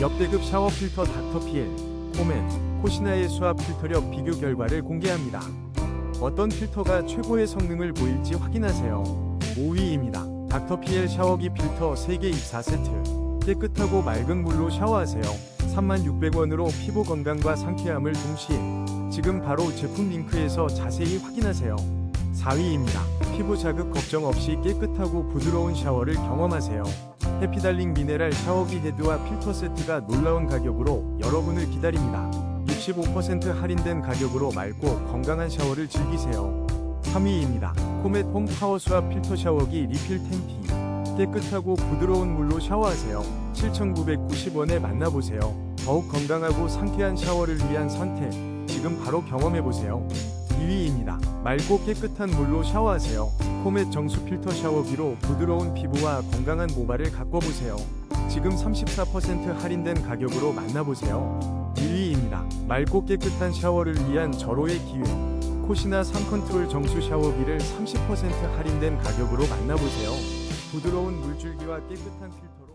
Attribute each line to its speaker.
Speaker 1: 역대급 샤워 필터 닥터피엘, 코멘, 코시나의 수압 필터력 비교 결과를 공개합니다. 어떤 필터가 최고의 성능을 보일지 확인하세요. 5위입니다. 닥터피엘 샤워기 필터 3개 24세트. 깨끗하고 맑은 물로 샤워하세요. 36,600원으로 피부 건강과 상쾌함을 동시에 지금 바로 제품 링크에서 자세히 확인하세요. 4위입니다. 피부 자극 걱정 없이 깨끗하고 부드러운 샤워를 경험하세요. 해피달링 미네랄 샤워기 헤드와 필터 세트가 놀라운 가격으로 여러분을 기다립니다. 65% 할인된 가격으로 맑고 건강한 샤워를 즐기세요. 3위입니다. 코멧 홈 파워 수압 필터 샤워기 리필 템피. 깨끗하고 부드러운 물로 샤워하세요. 7,990원에 만나보세요. 더욱 건강하고 상쾌한 샤워를 위한 선택. 지금 바로 경험해보세요. 2위입니다. 맑고 깨끗한 물로 샤워하세요. 코멧 정수 필터 샤워기로 부드러운 피부와 건강한 모발을 가꿔보세요. 지금 34% 할인된 가격으로 만나보세요. 1위입니다. 맑고 깨끗한 샤워를 위한 절호의 기회. 코시나 3컨트롤 정수 샤워기를 30% 할인된 가격으로 만나보세요. 부드러운 물줄기와 깨끗한 필터로